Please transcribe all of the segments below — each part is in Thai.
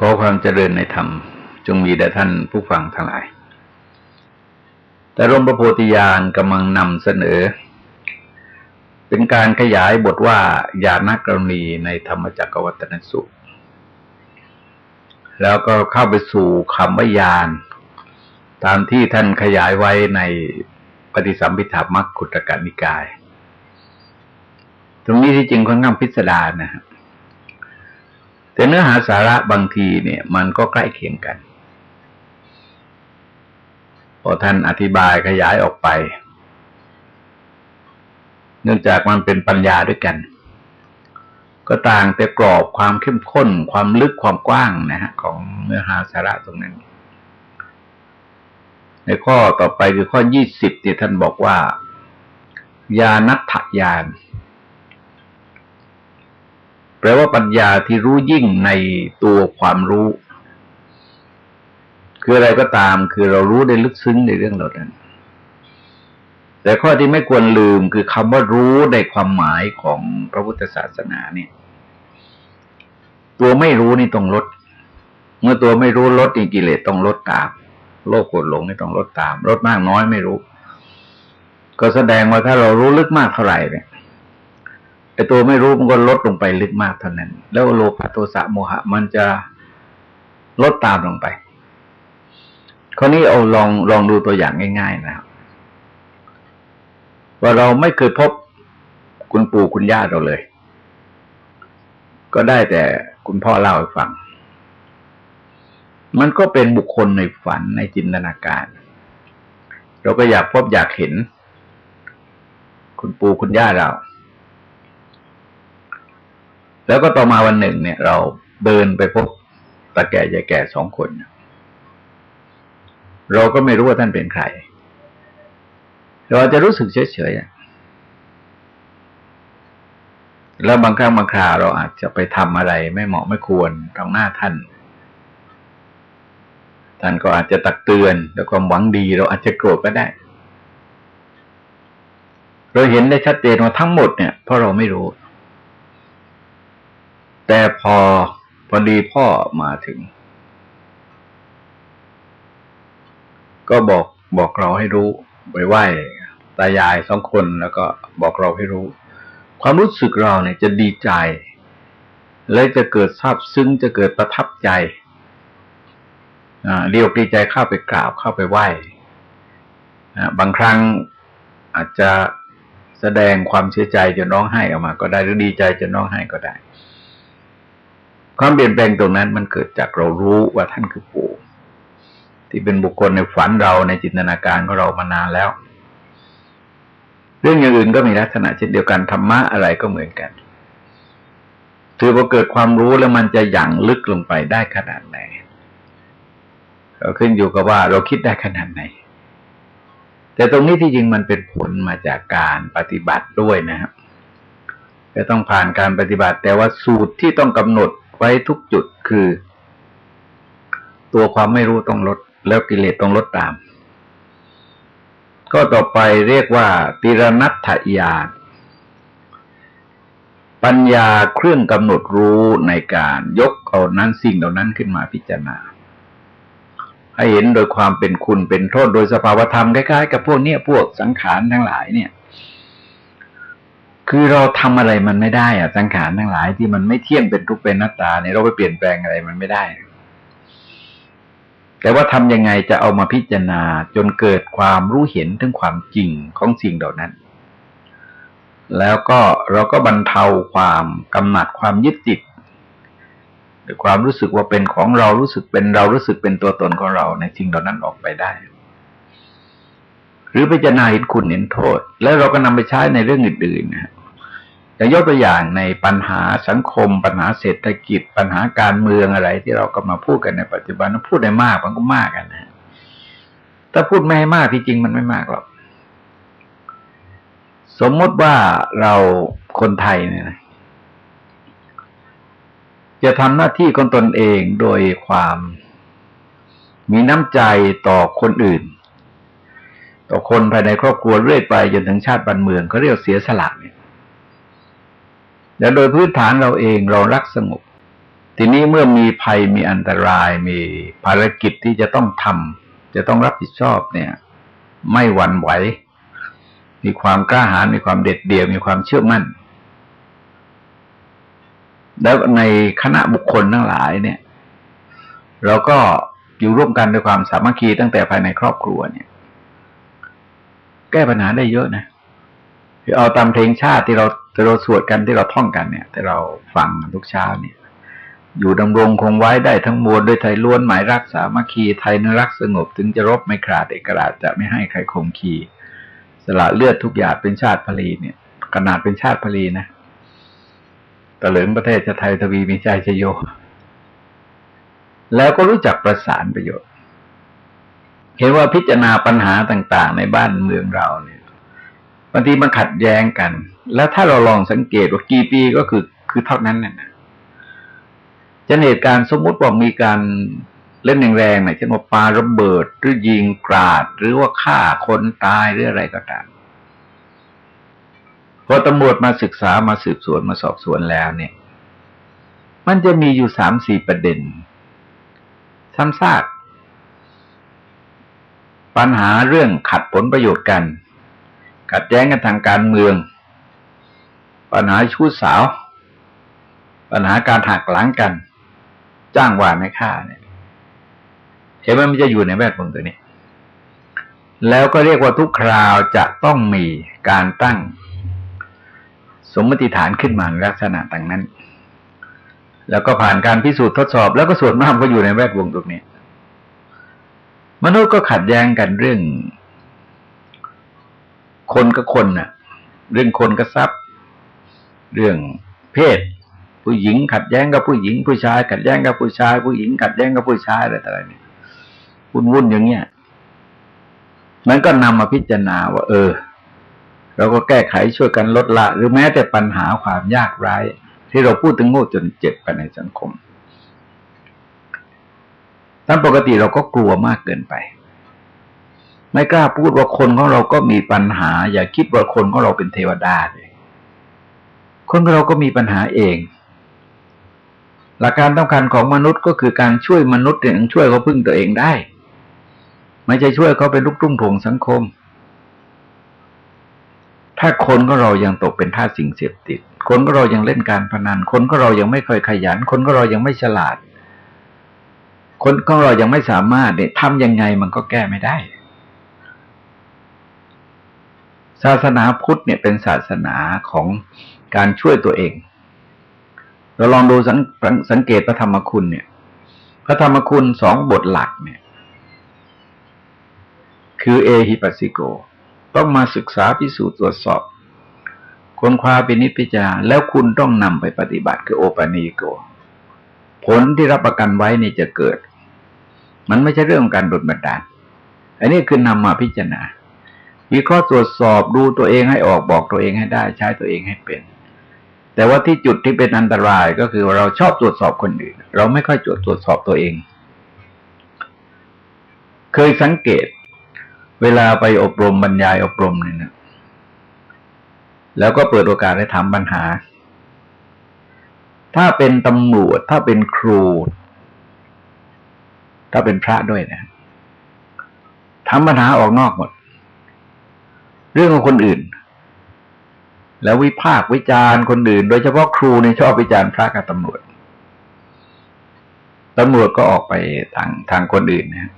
ขอความเจริญในธรรม จงมีแด่ท่านผู้ฟังทั้งหลาย แต่ร่มพระโพธิญาณกำลังนำเสนอ เป็นการขยายบทว่าญาณกรณีในธรรมจักรวัตนสุข แล้วก็เข้าไปสู่คำว่าญาณตามที่ท่านขยายไว้ในปฏิสัมพิธามัคคุตกนิกาย ตรงนี้ที่จริงค่อนข้างพิสดารนะครับ แต่เนื้อหาสาระบางทีเนี่ย มันก็ใกล้เคียงกัน พอท่านอธิบายขยายออกไป เนื่องจากมันเป็นปัญญาด้วยกัน ก็ต่างแต่กรอบความเข้มข้น ความลึกความกว้างนะฮะของเนื้อหาสาระตรงนั้น ในข้อต่อไปคือข้อยี่สิบที่ท่านบอกว่า ยานัตถยาน ลว่าปัญญาที่รู้ยิ่งในตัวความรู้ คืออะไรก็ตามคือเรารู้ได้ลึกซึ้งในเรื่องเหล่านั้น แต่ข้อที่ไม่ควรลืมคือคำว่ารู้ในความหมายของพระพุทธศาสนาเนี่ย ตัวไม่รู้นี่ต้องลด เมื่อตัวไม่รู้ลดกิเลสต้องลดตาม โลกโกรธหลงนี่ต้องลดตามลดมากน้อยไม่รู้ ก็แสดงว่าถ้าเรารู้ลึกมากเท่าไหร่เนี่ย ไอ้ตัวไม่รู้มันก็ลดลงไปลึกมากเท่านั้น แล้วโลภะโทสะโมหะ มันจะลดตามลงไปคราวนี้เอาลองลองดูตัวอย่างง่าย ๆ นะครับ ว่าเราไม่เคยพบคุณปู่คุณย่าเราเลย ก็ได้แต่คุณพ่อเล่าให้ฟัง มันก็เป็นบุคคลในฝันในจินตนาการ เราก็อยากพบอยากเห็น คุณปู่คุณย่าเรา แล้วก็ต่อมาวันหนึ่งเนี่ย เราเดินไปพบตาแก่ยายแก่สองคน เราก็ไม่รู้ว่าท่านเป็นใคร เราจะรู้สึกเฉยๆแล้วบางครั้งบางคราวเราอาจจะไปทำอะไรไม่เหมาะไม่ควรตรงหน้าท่าน ท่านก็อาจจะตักเตือนด้วยความหวังดี เราอาจจะโกรธก็ได้ เราเห็นได้ชัดเจนว่าทั้งหมดเนี่ยเพราะเราไม่รู้ แต่พอพอดีพ่อมาถึง ก็บอกบอกเราให้รู้ไปไหว้ตายายสองคนแล้วก็บอกเราให้รู้ ความรู้สึกเราเนี่ยจะดีใจ และจะเกิดซาบซึ้งจะเกิดประทับใจเรียกดีใจเข้าไปกราบเข้าไปไหว้บางครั้งอาจจะแสดงความเสียใจจนร้องไห้ออกมา ก็ได้หรือดีใจจนร้องไห้ก็ได้ ความเปลี่ยนแปลงตรงนั้นมันเกิดจากเรารู้ว่าท่านคือปู่ที่เป็นบุคคลในฝันเราในจินตนาการของเรามานานแล้ว เรื่องอย่างอื่นก็มีลักษณะเช่นเดียวกันธรรมะอะไรก็เหมือนกันถือพอเกิดความรู้แล้วมันจะหยั่งลึกลงไปได้ขนาดไหนก็ขึ้นอยู่กับว่าเราคิดได้ขนาดไหน แต่ตรงนี้ที่จริงมันเป็นผลมาจากการปฏิบัติด้วยนะครับจะต้องผ่านการปฏิบัติ แต่ว่าสูตรที่ต้องกำหนด ไว้ทุกจุดคือ ตัวความไม่รู้ต้องลด แล้วกิเลสต้องลดตาม ก็ต่อไปเรียกว่าติรนัตถญาณปัญญาเครื่องกำหนดรู้ในการยกเอานั้นสิ่งเหล่านั้นขึ้นมาพิจารณา ให้เห็นโดยความเป็นคุณเป็นโทษโดยสภาวธรรมคล้ายๆ กับพวกเนี้ยพวกสังขารทั้งหลายเนี่ย คือเราทำอะไรมันไม่ได้อะสังขารทั้งหลายที่มันไม่เที่ยงเป็นทุกเป็นหน้าตาเนี่ยเราไปเปลี่ยนแปลงอะไรมันไม่ได้ แต่ว่าทำยังไงจะเอามาพิจารณาจนเกิดความรู้เห็นถึงความจริงของสิ่งเหล่านั้น แล้วก็เราก็บรรเทาความกำหนัดความยึดติดหรือความรู้สึกว่าเป็นของเรารู้สึกเป็นเรารู้สึกเป็นตัวตนของเราในสิ่งเหล่านั้นออกไปได้ หรือพิจารณาเห็นคุณเห็นโทษ แล้วเราก็นำไปใช้ในเรื่องอื่นๆนะ อย่างยกตัวอย่างในปัญหาสังคม ปัญหาเศรษฐกิจ ปัญหาการเมืองอะไรที่เราก็มาพูดกันในปัจจุบันพูดได้มากมันก็มากกันนะถ้าพูดไม่ให้มากที่จริงมันไม่มากหรอกสมมติว่าเราคนไทยเนี่ยนะจะทำหน้าที่ของตนเองโดยความมีน้ำใจต่อคนอื่น ต่อคนภายในครอบครัวเรื่อยไปจนถึงชาติบ้านเมืองเขาเรียกเสียสละเนี่ย แต่โดยพื้นฐานเราเองเรารักสงบ ทีนี้เมื่อมีภัยมีอันตรายมีภารกิจที่จะต้องทำจะต้องรับผิดชอบเนี่ย ไม่หวั่นไหว มีความกล้าหาญมีความเด็ดเดี่ยวมีความเชื่อมั่น แล้วในคณะบุคคลทั้งหลายเนี่ย เราก็อยู่ร่วมกันด้วยความสามัคคีตั้งแต่ภายในครอบครัวเนี่ย แก้ปัญหาได้เยอะนะเอาตามเพลงชาติที่เรา ที่เราสวดกันที่เราท่องกันเนี่ยที่เราฟังทุกเช้าเนี่ย อยู่ดำรงคงไว้ได้ทั้งมวลด้วยไทยล้วนหมายรักสามัคคีไทยนรักสงบ ถึงจะรบไม่ขาดเอกราชจะไม่ให้ใครคงคีสละเลือดทุกอย่างเป็นชาติพลีเนี่ยขนาดเป็นชาติพลีนะตะเลิงประเทศจะไทยทวีมีใจชโย แล้วก็รู้จักประสานประโยชน์ เห็นว่าพิจารณาปัญหาต่าง ๆ ในบ้านเมืองเราเนี่ยางทีมันขัดแย้งกัน แล้วถ้าเราลองสังเกตว่ากี่ปีก็คือคือเท่านั้นน่ะจะเหตุการณ์สมมุติว่ามีการเล่นแรงๆหน่อยเช่นว่าปาระเบิดหรือยิงกราด หรือว่าฆ่าคนตายหรืออะไรก็ตามพอตำรวจมาศึกษามาสืบสวนมาสอบสวนแล้วเนี่ย มันจะมีอยู่สามสี่ประเด็นซ้ำซากปัญหาเรื่องขัดผลประโยชน์กัน ขัดแย้งกันทางการเมือง ปัญหาชู้สาว ปัญหาการหักหลังกัน จ้างวานให้ฆ่าเนี่ยเห็นไหมมันจะอยู่ในแวดวงตัวนี้ แล้วก็เรียกว่าทุกคราวจะต้องมีการตั้ง สมมติฐานขึ้นมาในลักษณะต่างนั้น แล้วก็ผ่านการพิสูจน์ทดสอบ แล้วก็ส่วนมากก็อยู่ในแวดวงตรงนี้ มนุษย์ก็ขัดแย้งกันเรื่อง คนกับคนน่ะ เรื่องคนกับทรัพย์ เรื่องเพศ ผู้หญิงขัดแย้งกับผู้หญิง ผู้ชาย ขัดแย้งกับผู้ชาย ผู้หญิงขัดแย้งกับผู้ชายอะไรต่ออะไรเนี่ยวุ่นวุ่นอย่างเงี้ยมันก็นำมาพิจารณาว่า เออเราก็แก้ไขช่วยกันลดละ หรือแม้แต่ปัญหาความยากไร้ที่เราพูดถึงโง่จนเจ็บไปในสังคมตามปกติเราก็กลัวมากเกินไป ไม่กล้าพูดว่าคนของเราก็มีปัญหา อย่าคิดว่าคนของเราเป็นเทวดาเลยคนของเราก็มีปัญหาเอง หลักการสำคัญของมนุษย์ก็คือการช่วยมนุษย์ถึงช่วยเขาพึ่งตัวเองได้ ไม่ใช่ช่วยเขาเป็นลูกตุ้มถ่วงสังคม ถ้าคนก็เรายังตกเป็นท่าสิ่งเสพติด คนก็เรายังเล่นการพนัน คนก็เรายังไม่เคยขยัน คนก็เรายังไม่ฉลาด คนก็เรายังไม่สามารถเนี่ยทำยังไงมันก็แก้ไม่ได้ ศาสนาพุทธเนี่ยเป็นศาสนาของการช่วยตัวเอง เราลองดูสังสงเกตพระธรรมคุณเนี่ย พระธรรมคุณสองบทหลักเนี่ย คือเอหิปัสสิโก ต้องมาศึกษาพิสูจน์ตรวจสอบค้นคว้าเป็นนิพพิจารแล้วคุณต้องนำไปปฏิบัติคือโอปานิโก ผลที่รับประกันไว้นี่จะเกิด มันไม่ใช่เรื่องของการดดบันดาลอันนี้คือนำมาพิจารณา วิเคราะห์ตรวจสอบดูตัวเองให้ออกบอกตัวเองให้ได้ ใช้ตัวเองให้เป็น แต่ว่าที่จุดที่เป็นอันตรายก็คือเราชอบตรวจสอบคนอื่น เราไม่ค่อยตรวจตรวจสอบตัวเอง เคยสังเกต เวลาไปอบรมบรรยายอบรมเนี่ยนะแล้วก็เปิดโอกาสให้ถามปัญหา ถ้าเป็นตำรวจ ถ้าเป็นครู ถ้าเป็นพระด้วยนะทำปัญหาออกนอกหมด เรื่องของคนอื่น แล้ววิพากษ์วิจารณ์คนอื่น โดยเฉพาะครูเนี่ยชอบวิจารณ์พระกับตำรวจตำรวจก็ออกไปทางทางคนอื่นนะ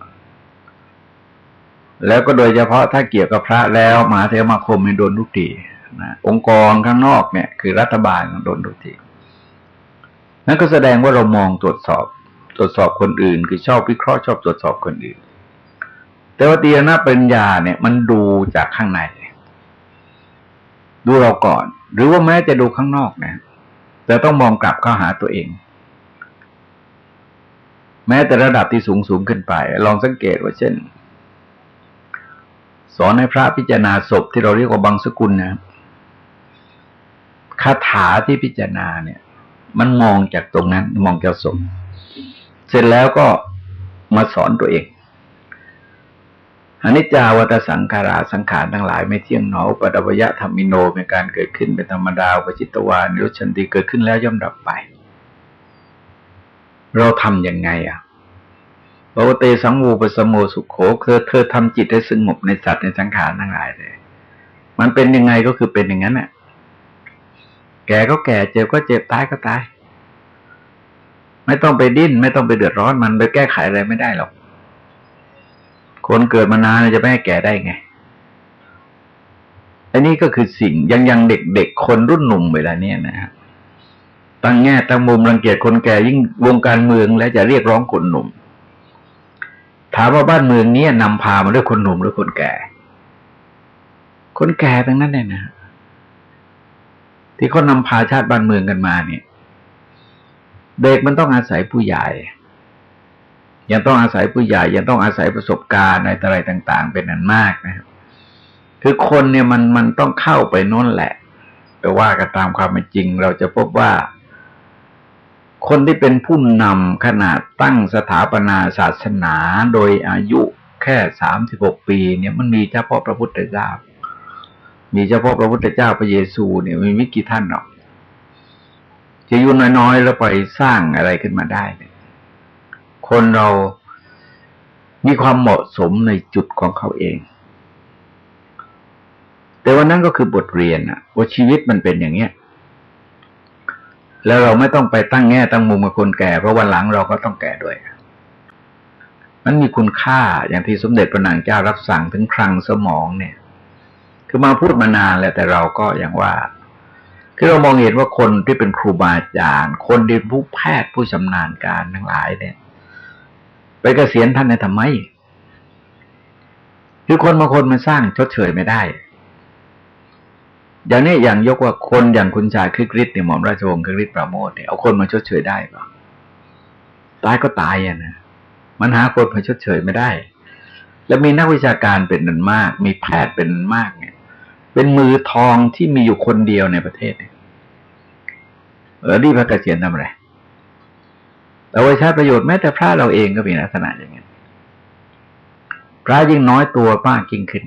แล้วก็โดยเฉพาะถ้าเกี่ยวกับพระแล้วมหาเทรมาคมโดนทุกทีนะองค์กรข้างนอกเนี่ย คือรัฐบาลโดนทุกทีนั่นก็แสดงว่าเรามองตรวจสอบ ตรวจสอบคนอื่น คือชอบวิเคราะห์ชอบตรวจสอบคนอื่น แต่ว่าตีนะปัญญาเนี่ย มันดูจากข้างใน ดูเราก่อน หรือว่าแม้จะดูข้างนอกนะแต่ต้องมองกลับเข้าหาตัวเอง แม้แต่ระดับที่สูงสูงขึ้นไป ลองสังเกตว่าเช่น สอนให้พระพิจารณาศพที่เราเรียกว่าบังสกุลนะคาถาที่พิจารณาเนี่ย มันมองจากตรงนั้น มองจากศพเสร็จแล้วก็มาสอนตัวเอง อนิจจาวัตสังขาราสังขารทั้งหลายไม่เที่ยงหนอปดับยะธรรมิโนเป็นการเกิดขึ้นเป็นธรรมดาปจิตวานิรุชันติเกิดขึ้นแล้วย่อมดับไป เราทำยังไงอะบวเตสังวูปสมโมสุขโขเธอเธอทำจิตให้สงบในสัตว์ในสังขารทั้งหลายเลย มันเป็นยังไงก็คือเป็นอย่างนั้นน่ะ แก่ก็แก่เจ็บก็เจ็บตายก็ตาย ไม่ต้องไปดิ้น ไม่ต้องไปเดือดร้อนมันไปแก้ไขอะไรไม่ได้หรอก คนเกิดมานานจะไม่ให้แก่ได้ไง อันนี้ก็คือสิ่งยังยังเด็กๆคนรุ่นหนุ่มเวลาเนี้ยนะฮะตั้งแง่ตั้งมุมรังเกียจคนแก่ยิ่งวงการเมืองแล้วจะเรียกร้องคนหนุ่ม ถามว่าบ้านเมืองเนี้ยนำพามาด้วยคนหนุ่มหรือคนแก่ คนแก่ทั้งนั้นเลยนะที่เขานำพาชาติบ้านเมืองกันมาเนี่ย เด็กมันต้องอาศัยผู้ใหญ่ ยังต้องอาศัยผู้ใหญ่ยังต้องอาศัยประสบการณ์อะไรต่าง ๆ เป็นอันมากนะครับคือคนเนี่ยมันมันต้องเข้าไปน้นแหละแต่ว่ากันตามความเป็นจริง เราจะพบว่า คนที่เป็นผู้นำขนาดตั้งสถาปนาศาสนาโดยอายุแค่สามสิบหกปี เนี่ยมันมีเฉพาะพระพุทธเจ้า มีเฉพาะพระพุทธเจ้าพระเยซูเนี่ยมีไม่กี่ท่านหรอกจะอยู่น้อยๆแล้วไปสร้างอะไรขึ้นมาได้เนี่ย คนเรามีความเหมาะสมในจุดของเขาเอง แต่วันนั้นก็คือบทเรียนอะว่าชีวิตมันเป็นอย่างเนี้ย แล้วเราไม่ต้องไปตั้งแง่ตั้งมุมกับคนแก่ เพราะวันหลังเราก็ต้องแก่ด้วย มันมีคุณค่าอย่างที่สมเด็จพระนางเจ้ารับสั่งถึงคลังสมองเนี่ย คือมาพูดมานานแล้วแต่เราก็อย่างว่าคือเรามองเห็นว่าคนที่เป็นครูบาอาจารย์ คนที่ผู้แพทย์ผู้ชำนาญการทั้งหลายเนี่ย ไปเกษียณท่านในทำไมคือคนบางคนมันสร้างชดเชยไม่ได้ อย่างนี้อย่างยกว่าคนอย่างคุณชายคริกฤทธิ์เนี่ยหม่อมราชวงศ์คริกฤทธิ์ปราโมทเนี่ยเอาคนมาชดเชยได้ปะตายก็ตายอะนะมันหาคนมาชดเชยไม่ได้ แล้วมีนักวิชาการเป็นนันมาก มีแพทย์เป็นนันมากเนี่ย เป็นมือทองที่มีอยู่คนเดียวในประเทศเนี่ยเออดีพระเกษียณทำอะไร แต่ว่าใช้ประโยชน์แม้แต่พระเราเองก็มีลักษณะอย่างนี้พระยิ่งน้อยตัวมากยิ่งขึ้น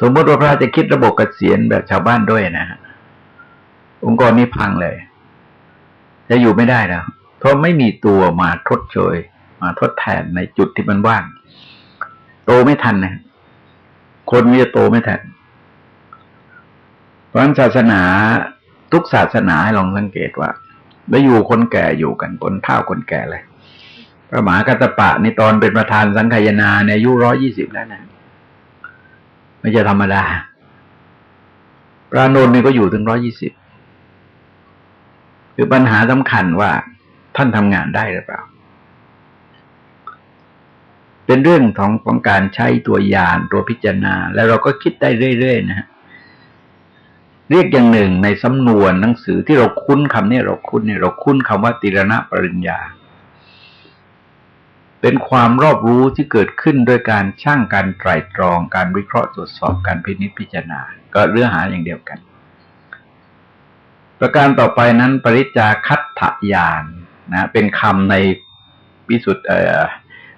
สมมติว่าพระจะคิดระบบเกษียณแบบชาวบ้านด้วยนะฮะองค์กรนี้พังเลย จะอยู่ไม่ได้แล้วเพราะไม่มีตัวมาทดเชยมาทดแทนในจุดที่มันว่าง โตไม่ทันนะคนมีจะโตไม่ทันเพราะฉะนั้นศาสนาทุกศาสนาให้ลองสังเกตว่า แล้อยู่คนแก่อยู่กันคนเฒ่าคนแก่เลย พระมหากัตปะนี่ตอนเป็นประธานสังขยนาเนี่ยอายุร้อยยี่สิบแล้วนะไม่ใช่ธรรมดา พระนนท์นี่ก็อยู่ถึงร้อยี่สิบคือปัญหาสำคัญว่าท่านทำงานได้หรือเปล่า เป็นเรื่องของของการใช้ตัวยานตัวพิจารณา แล้วเราก็คิดได้เรื่อยๆนะฮะ เรียกอย่างหนึ่งในสำนวนหนังสือที่เราคุ้นคำนี้เราคุ้นเนี่ยเราคุ้นคำว่าติรณะปริญญา เป็นความรอบรู้ที่เกิดขึ้นโดยการช่างการไตรตรองการวิเคราะห์ตรวจสอบการพินิจพิจารณา ก็เรื่องหาอย่างเดียวกัน ประการต่อไปนั้น ปริจาคัตถยานนะเป็นคำในวิสุทธ์เอ่อ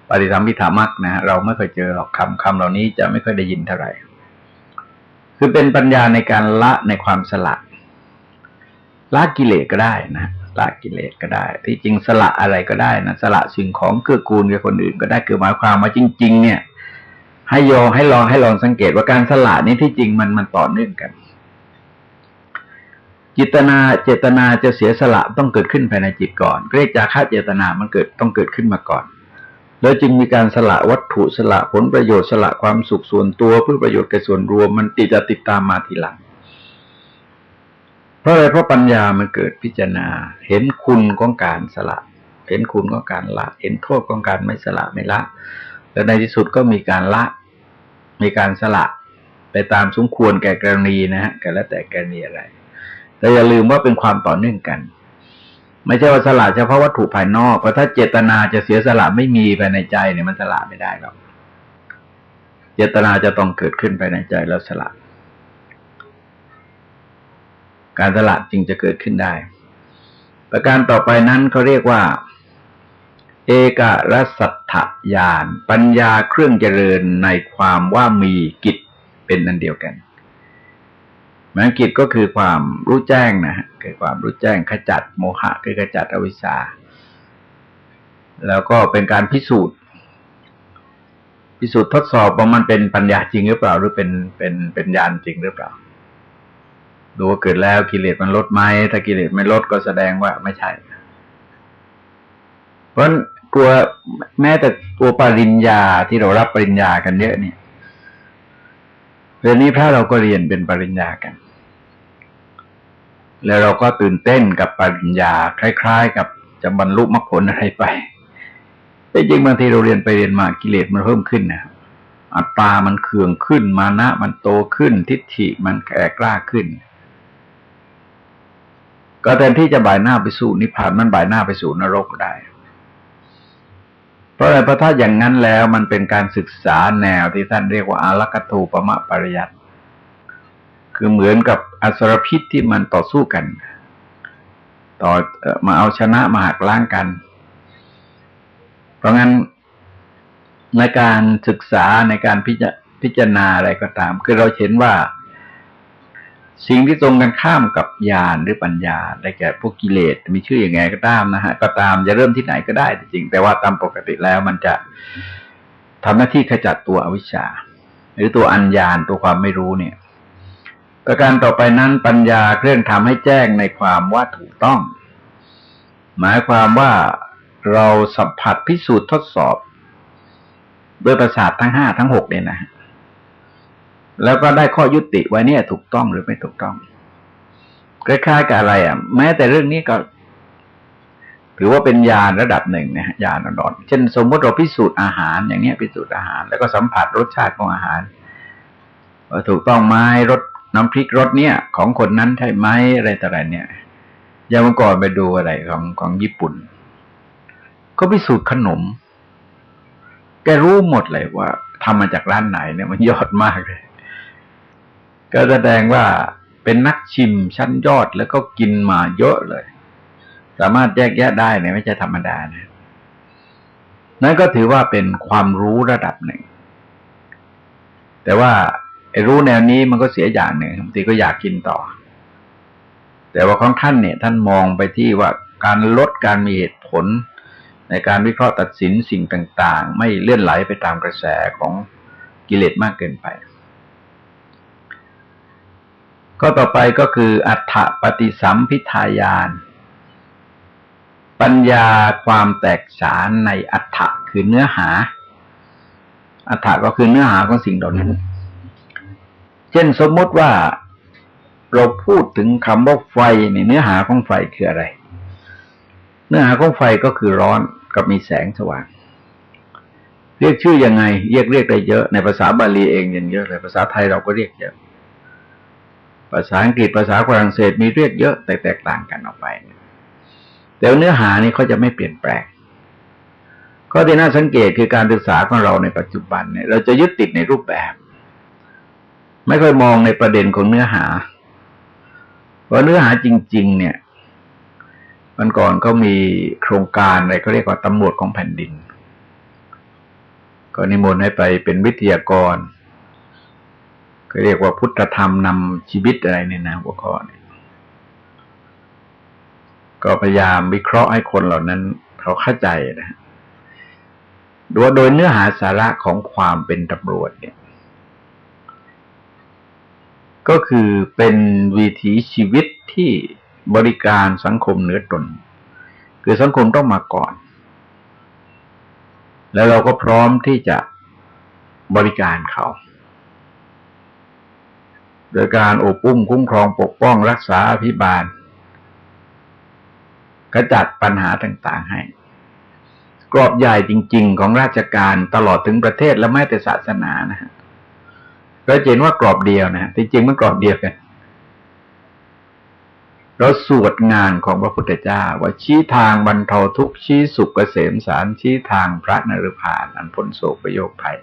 ปฏิธรรมพิธามักนะเราไม่เคยเจอหรอกคำคำเหล่านี้จะไม่ค่อยได้ยินเท่าไหร่ คือเป็นปัญญาในการละในความสละละกิเลสก็ได้นะละกิเลสก็ได้ ที่จริงสละอะไรก็ได้นะสละสิ่งของเกื้อกูลกับคนอื่นก็ได้คือหมายความว่าจริง ๆ เนี่ย ให้ยอให้ลองให้ลองสังเกตว่าการสละนี้ที่จริงมันมันต่อเนื่องกัน จิตนาเจตนาจะเสียสละต้องเกิดขึ้นภายในจิตก่อนเรียกจาค่าเจตนามันเกิดต้องเกิดขึ้นมาก่อน แล้วจึงมีการสละวัตถุสละผลประโยชน์สละความสุขส่วนตัวเพื่อประโยชน์แก่ส่วนรวมมันติดจะติดตามมาทีหลัง เพราะอะไรเพราะปัญญามันเกิดพิจารณา เห็นคุณของการสละ เห็นคุณของการละ เห็นโทษของการไม่สละไม่ละ แล้วในที่สุดก็มีการละ มีการสละ ไปตามสมควรแก่กรณีนะฮะก็แล้วแต่กรณีอะไร แต่อย่าลืมว่าเป็นความต่อเนื่องกัน ไม่ใช่ว่าสละเฉพาะวัตถุภายนอกเพราะถ้าเจตนาจะเสียสละไม่มีภายในใจเนี่ยมันสละไม่ได้หรอกเจตนาจะต้องเกิดขึ้นภายในใจแล้วสละการสละจึงจะเกิดขึ้นได้ ประการต่อไปนั้นเขาเรียกว่า เอกรสัทธญาณปัญญาเครื่องเจริญในความว่ามีกิจเป็นนันเดียวกัน มรรคกิจก็คือความรู้แจ้งนะฮะคือความรู้แจ้งขจัดโมหะคือขจัดอวิชชา แล้วก็เป็นการพิสูจน์ พิสูจน์ทดสอบว่ามันเป็นปัญญาจริงหรือเปล่า หรือเป็นเป็นเป็นญาณจริงหรือเปล่า ดูว่าเกิดแล้วกิเลสมันลดไหมถ้ากิเลสไม่ลดก็แสดงว่าไม่ใช่ เพราะฉะนั้นตัวแม้แต่ตัวปริญญาที่เรารับปริญญากันเยอะเนี่ยเรื่องนี้พระเราก็เรียนเป็นปริญญากัน แล้วเราก็ตื่นเต้นกับปริญญาคล้าย ๆ กับจะบรรลุมรรคผลอะไรไป แต่จริงบางทีเราเรียนไปเรียนมากิเลสมันเพิ่มขึ้นนะครับอัตตามันเคืองขึ้น มานะ มันโตขึ้น ทิฏฐิมันแก่กล้าขึ้น ก็แทนที่จะบ่ายหน้าไปสู่นิพพานมันบ่ายหน้าไปสู่นรกได้ เพราะอะไรเพราะถ้าอย่างนั้นแล้วมันเป็นการศึกษาแนวที่ท่านเรียกว่าอารักขูปมะปริยัติ คือเหมือนกับอสรพิษที่มันต่อสู้กัน ต่อมาเอาชนะมาหักล้างกัน เพราะงั้นในการศึกษาในการพิจพจารณาอะไรก็ตาม คือเราเห็นว่า สิ่งที่ตรงกันข้ามกับญาณหรือปัญญาได้แก่พวกกิเลสมีชื่ออย่างไงก็ตามนะฮะ ก็ตามจะเริ่มที่ไหนก็ได้จริง แต่ว่าตามปกติแล้วมันจะทำหน้าที่ขจัดตัวอวิชชา หรือตัวอัญญาณตัวความไม่รู้เนี่ย ประการต่อไปนั้นปัญญาเครื่องทำให้แจ้งในความว่าถูกต้อง หมายความว่าเราสัมผัสพิสูจน์ทดสอบ ด้วยประสาททั้งห้าทั้งหกเนี่ยนะแล้วก็ได้ข้อยุติไว้เนี่ย ถูกต้องหรือไม่ถูกต้องคล้ายๆกับอะไรอะ แม้แต่เรื่องนี้ก็ ถือว่าเป็นญาณระดับหนึ่งนะฮะญาณระดับเช่นสมมติเราพิสูจน์อาหาร อย่างเนี้ยพิสูจน์อาหาร แล้วก็สัมผัสรสชาติของอาหารว่าถูกต้องไหมรส น้ำพริกรสเนี่ย ของคนนั้นใช่ไหมอะไรต่ออะไรเนี่ยอย่างเมื่อก่อนไปดูอะไรของของญี่ปุ่น ก็พิสูจน์ขนม แกรู้หมดเลยว่าทำมาจากร้านไหนเนี่ยมันยอดมากเลย ก็แสดงว่าเป็นนักชิมชั้นยอดแล้วก็กินมาเยอะเลย สามารถแยกแยะได้เนี่ยไม่ใช่ธรรมดานะนั่นก็ถือว่าเป็นความรู้ระดับหนึ่ง แต่ว่า รู้แนวนี้มันก็เสียอย่างหนึ่งบางทีก็อยากกินต่อ แต่ว่าของท่านเนี่ย ท่านมองไปที่ว่าการลดการมีเหตุผล ในการวิเคราะห์ตัดสินสิ่งต่าง ๆ ไม่เลื่อนไหลไปตามกระแสของกิเลสมากเกินไป ก็ต่อไปก็คืออัฏฐปฏิสัมพิทายาน ปัญญาความแตกฉานในอัฏฐะคือเนื้อหา อัฏฐะก็คือเนื้อหาของสิ่งเหล่านั้น ช่นสมมติว่าเราพูดถึงคำว่าไฟในเนื้อหาของไฟคืออะไร เนื้อหาของไฟก็คือร้อนกับมีแสงสว่าง เรียกชื่อยังไง เรียกเรียกได้เยอะ ในภาษาบาลีเองยังเยอะเลยภาษาไทยเราก็เรียกเยอะ ภาษาอังกฤษภาษาฝรั่งเศสมีเรียกเยอะแต่แตกต่างกันออกไป แต่เนื้อหานี้เขาจะไม่เปลี่ยนแปลงข้อที่น่าสังเกตคือการศึกษาของเราในปัจจุบันเนี่ยเราจะยึดติดในรูปแบบ ไม่ค่อยมองในประเด็นของเนื้อหาเพราเนื้อหาจริง ๆ เนี่ยมันก่อนก็มีโครงการอะไรก็เรียกว่าตำรวจของแผ่นดิน ก็นิมนต์ให้ไปเป็นวิทยากร ก็เรียกว่าพุทธธรรมนำชีวิตอะไรเนี่ยนะหัวข้อเนี่ยก็พยายามวิเคราะห์ให้คนเหล่านั้น เขาเข้าใจนะดูว่าโดยเนื้อหาสาระของความเป็นตำรวจเนี่ย ก็คือเป็นวิถีชีวิตที่บริการสังคมเหนือตน คือสังคมต้องมาก่อน แล้วเราก็พร้อมที่จะบริการเขา โดยการโอบอุ้มคุ้มครองปกป้องรักษาอภิบาลกระจัดปัญหาต่างๆให้ กรอบใหญ่จริง ๆ ของราชการตลอดถึงประเทศและแม้แต่ศาสนานะฮะ ก็เห็นว่ากรอบเดียวนะจริงๆมันกรอบเดียวกันเราสวดงานของพระพุทธเจ้า ว่าชี้ทางบรรเทาทุกข์ชี้สุขเกษมสารชี้ทางพระนรพานอันพ้นโศกประโยคภัย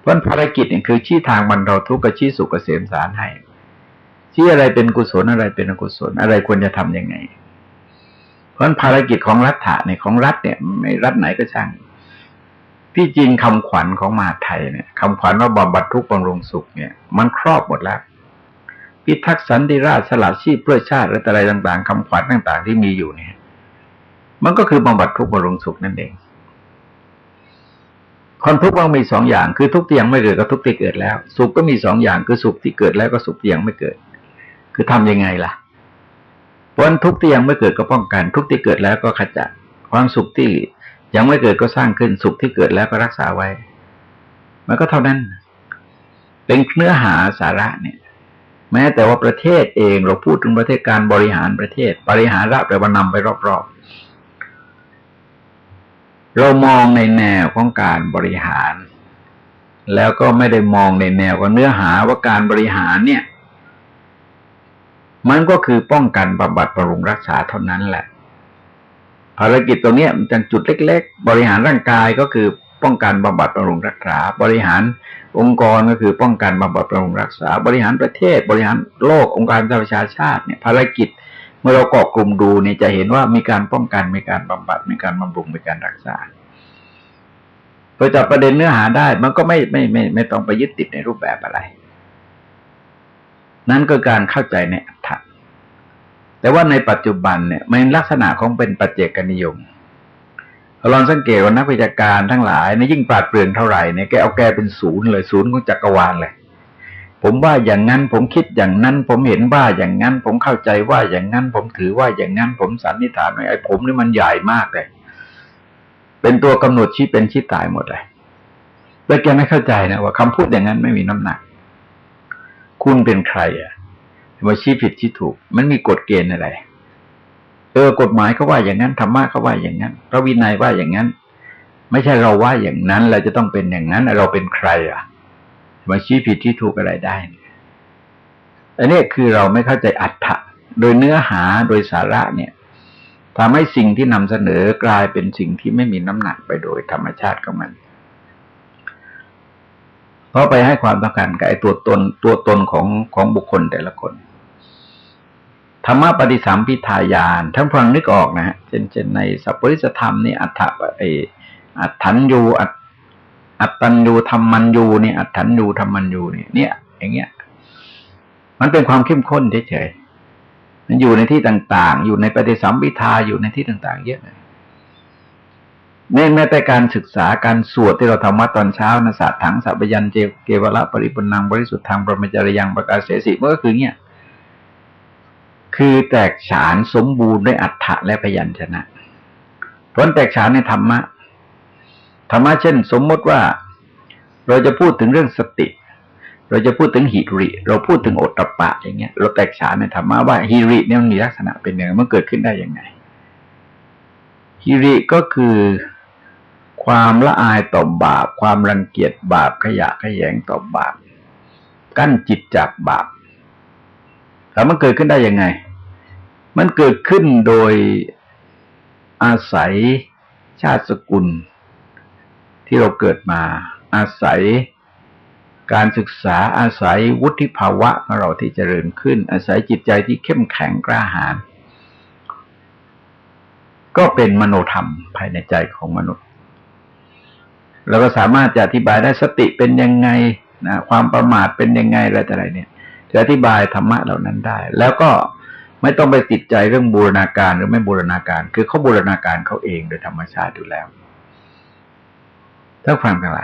เพราะภารกิจเนี่ยคือชี้ทางบรรเทาทุกข์กับชี้สุขเกษมสารให้ชี้อะไรเป็นกุศลอะไรเป็นอกุศลอะไรควรจะทํำยังไง เพราะภารกิจของรัฐะเนี่ยของรัฐเนี่ยไม่รัฐไหนก็ช่าง ที่จริงคำขวัญของมหาไทยเนี่ยคำขวัญว่าบำบัดทุกข์บำรุงสุขเนี่ย มันครอบหมดแล้วพิทักษ์สันติราษฎร์สละชีพเพื่อชาติและอะไรต่างๆคำขวัญต่างๆ ที่มีอยู่เนี่ย มันก็คือบำบัดทุกข์บำรุงสุขนั่นเองความทุกข์มันมีสองอย่าง คือทุกข์ที่ยังไม่เกิดกับทุกข์ที่เกิดแล้ว สุขก็มีสองอย่างคือสุขที่เกิดแล้วก็สุขที่ยังไม่เกิด คือทำยังไงล่ะเพราะทุกข์ที่ยังไม่เกิดก็ป้องกัน ทุกข์ที่เกิดแล้วก็ขจัดความสุขที่ ยังไม่เกิดก็สร้างขึ้นสุขที่เกิดแล้วก็รักษาไว้ มันก็เท่านั้น เป็นเนื้อหาสาระเนี่ย แม้แต่ว่าประเทศเองเราพูดถึงประเทศการบริหารประเทศ บริหารระแปลว่านำไปรอบๆ เรามองในแนวของการบริหาร แล้วก็ไม่ได้มองในแนวของเนื้อหาว่าการบริหารเนี่ย มันก็คือป้องกันบำบัดบำรุงรักษาเท่านั้นแหละ ภารกิจตรงนี้มันจังจุดเล็ก ๆ บริหารร่างกายก็คือป้องกันบำบัดบำรุงรักษา บริหารองค์กรก็คือป้องกันบำบัดบำรุงรักษา บริหารประเทศ บริหารโลกองค์การสหประชาชาติเนี่ยภารกิจเมื่อเราเกาะกลุ่มดูเนี่ยจะเห็นว่ามีการป้องกันมีการบำบัดมีการบำรุงมีการรักษาพอจับประเด็นเนื้อหาได้มันก็ไม่ไม่ไม่ไม่ต้องไปยึดติดในรูปแบบอะไร นั่นก็การเข้าใจในอัตถะ แต่ว่าในปัจจุบันเนี่ยมันลักษณะของเป็นปัจเจกนิยมลองสังเกตว่านักวิชาการทั้งหลายเนี่ยยิ่งปราดเปรื่อง เท่าไหร่เนี่ยแกเอาแกเป็นศูนย์เลยศูนย์ของจักรวาลเลยผมว่าอย่างนั้นผมคิดอย่างนั้น ผมเห็นว่าอย่างนั้น ผมเข้าใจว่าอย่างนั้น ผมถือว่าอย่างนั้น ผมสันนิษฐานว่าไอ้ผมนี่มันใหญ่มากเลยเป็นตัวกำหนดชี้เป็นชี้ตายหมดเลยแล้วแกไม่เข้าใจนะว่าคำพูดอย่างนั้นไม่มีน้ำหนัก คุณเป็นใครอะ มาชี้ผิดชี้ถูก มันมีกฎเกณฑ์อะไร เออกฎหมายเขาว่าอย่างนั้นธรรมะเขาว่าอย่างนั้นพระวินัยว่าอย่างนั้น ไม่ใช่เราว่าอย่างนั้น เราจะต้องเป็นอย่างนั้น เราเป็นใครอะมาชี้ผิดที่ถูกอะไรได้อันนี้คือเราไม่เข้าใจอัตถะโดยเนื้อหาโดยสาระเนี่ยทำให้สิ่งที่นำเสนอกลายเป็นสิ่งที่ไม่มีน้ำหนักไปโดยธรรมชาติของมัน เพราะไปให้ความสำคัญกับไอ้ตัวตนตัวตนของของบุคคลแต่ละคน ธรรมปฏิสัมพิทายานท่านฟังนึกออกนะฮะเช่นเช่นในสัพปริสธรรมนี่อัฏฐะไออัฏฐันยูอัตอัตตันยูธรรมันยูนี่อัตถันยูธรรมันยูนี่เนี่ย อย่างเงี้ย มันเป็นความเข้มข้นเฉยๆมันอยู่ในที่ต่าง ๆ อยู่ในปฏิสัมพิทาอยู่ในที่ต่าง ๆ เยอะเลยแม้แต่การศึกษาการสวดที่เราทำมาตอนเช้านะศาสตร์ถังสัพยัญเจเกวละปริปุนังบริสุทธิ์ทางประมจริยังประกาศเสสิมันก็คือเงี้ย คือแตกฉานสมบูรณ์ด้วยอัฏฐะและพยัญชนะผลแตกฉานในธรรมะ ธรรมะเช่น สมมติว่า เราจะพูดถึงเรื่องสติ เราจะพูดถึงหิริ เราพูดถึงโอตตปะอย่างเงี้ย เราแตกฉานในธรรมะว่าหิริเนี่ยมันมีลักษณะเป็นยังไงมันเกิดขึ้นได้ยังไงฮิริก็คือความละอายต่อบาป ความรังเกียจบาปขยะขยงต่อบาป กั้นจิตจากบาปแล้วมันเกิดขึ้นได้ยังไง มันเกิดขึ้นโดยอาศัยชาติสกุล ที่เราเกิดมาอาศัยการศึกษาอาศัยวุฒิภาวะของเราที่เจริญขึ้น อาศัยจิตใจที่เข้มแข็งกล้าหาญก็เป็นมโนธรรมภายในใจของมนุษย์เราก็สามารถจะอธิบายได้สติเป็นยังไงนะความประมาทเป็นยังไงอะไรต่ออะไรเนี่ยจะอธิบายธรรมะเหล่านั้นได้ แล้วก็ ไม่ต้องไปติดใจเรื่องบูรณาการหรือไม่บูรณาการ คือเขาบูรณาการเขาเองโดยธรรมชาติอยู่แล้วถ้าฟังกันไร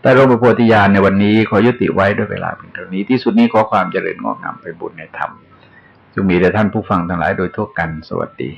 แต่หลวงพ่อโพธิญาณในวันนี้ขอยุติไว้ด้วยเวลาเพียงเท่านี้ที่สุดนี้ขอความเจริญงอกงามไปบุญในธรรมจงมีแด่ท่านผู้ฟังทั้งหลายโดยทั่วกันสวัสดี